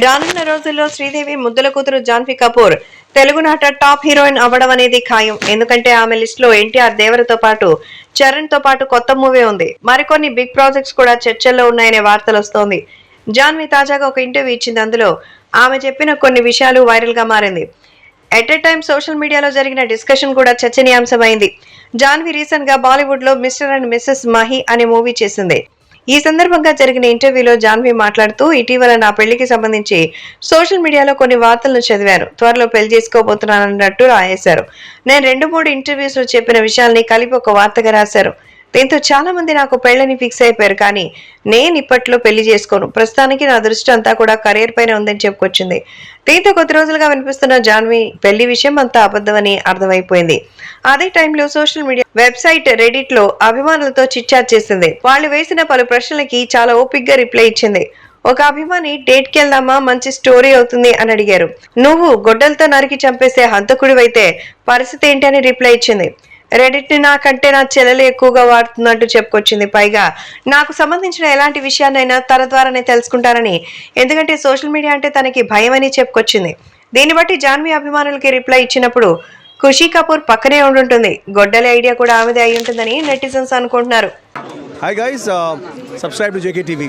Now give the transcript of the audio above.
రానున్న రోజుల్లో శ్రీదేవి ముద్దుల కూతురు జాన్వీ కపూర్ తెలుగునాట టాప్ హీరోయిన్ అవ్వడం అనేది ఖాయం. ఎందుకంటే ఆమె లిస్ట్లో ఎన్టీఆర్ దేవరతో పాటు చరణ్తో పాటు కొత్త మూవీ ఉంది. మరికొన్ని బిగ్ ప్రాజెక్ట్స్ కూడా చర్చల్లో ఉన్నాయనే వార్తలు వస్తోంది. జాన్వీ తాజాగా ఒక ఇంటర్వ్యూ ఇచ్చింది. అందులో ఆమె చెప్పిన కొన్ని విషయాలు వైరల్గా మారింది. ఎట్ ఎ టైం సోషల్ మీడియాలో జరిగిన డిస్కషన్ కూడా చర్చనీయాంశమైంది. జాన్వీ రీసెంట్గా బాలీవుడ్లో మిస్టర్ అండ్ మిస్సెస్ మహి అనే మూవీ చేసింది. ఈ సందర్భంగా జరిగిన ఇంటర్వ్యూలో జాన్వి మాట్లాడుతూ ఇటీవల నా పెళ్ళికి సంబంధించి సోషల్ మీడియాలో కొన్ని వార్తలను చదివాను. త్వరలో పెళ్ళి చేసుకోబోతున్నానన్నట్టు రాయేశారు. నేను రెండు మూడు ఇంటర్వ్యూస్లో చెప్పిన విషయాల్ని కలిపి ఒక వార్తగా రాశారు. దీంతో చాలా మంది నాకు పెళ్ళని ఫిక్స్ అయిపోయారు కానీ నేను ఇప్పట్లో పెళ్ళి చేసుకోను. ప్రస్తుతానికి నా దృష్టి అంతా కూడా కెరీర్ పైన ఉందని చెప్పుకొచ్చింది. దీంతో కొద్ది రోజులుగా వినిపిస్తున్న జాన్వి పెళ్ళి విషయం అంతా అబద్ధమని అర్థమైపోయింది. అదే టైంలో సోషల్ మీడియా వెబ్సైట్ రెడిట్లో అభిమానులతో చిట్చాట్ చేసింది. వాళ్ళు వేసిన పలు ప్రశ్నలకి చాలా ఓపిక్గా రిప్లై ఇచ్చింది. ఒక అభిమాని డేట్కి వెళ్దామా? మంచి స్టోరీ అవుతుంది అని అడిగారు. నువ్వు గొడ్డలతో నరికి చంపేసే హంతకుడివైతే పరిస్థితి ఏంటి? అని రిప్లై ఇచ్చింది. రెడిట్ని నాకంటే నా చెల్లెలు ఎక్కువగా వాడుతున్నట్టు చెప్పుకొచ్చింది. పైగా నాకు సంబంధించిన ఎలాంటి విషయాన్నైనా తన ద్వారానే తెలుసుకుంటారని ఎందుకంటే సోషల్ మీడియా అంటే తనకి భయం అని చెప్పుకొచ్చింది. దీన్ని బట్టి జాన్వీ అభిమానులకి రిప్లై ఇచ్చినప్పుడు ఖుషీ కపూర్ పక్కనే ఉండుంటుంది. గొడ్డలి ఐడియా కూడా ఆమెదే అయి ఉంటుందని నెటిజన్స్ అనుకుంటున్నారు. Hi guys subscribe to JK TV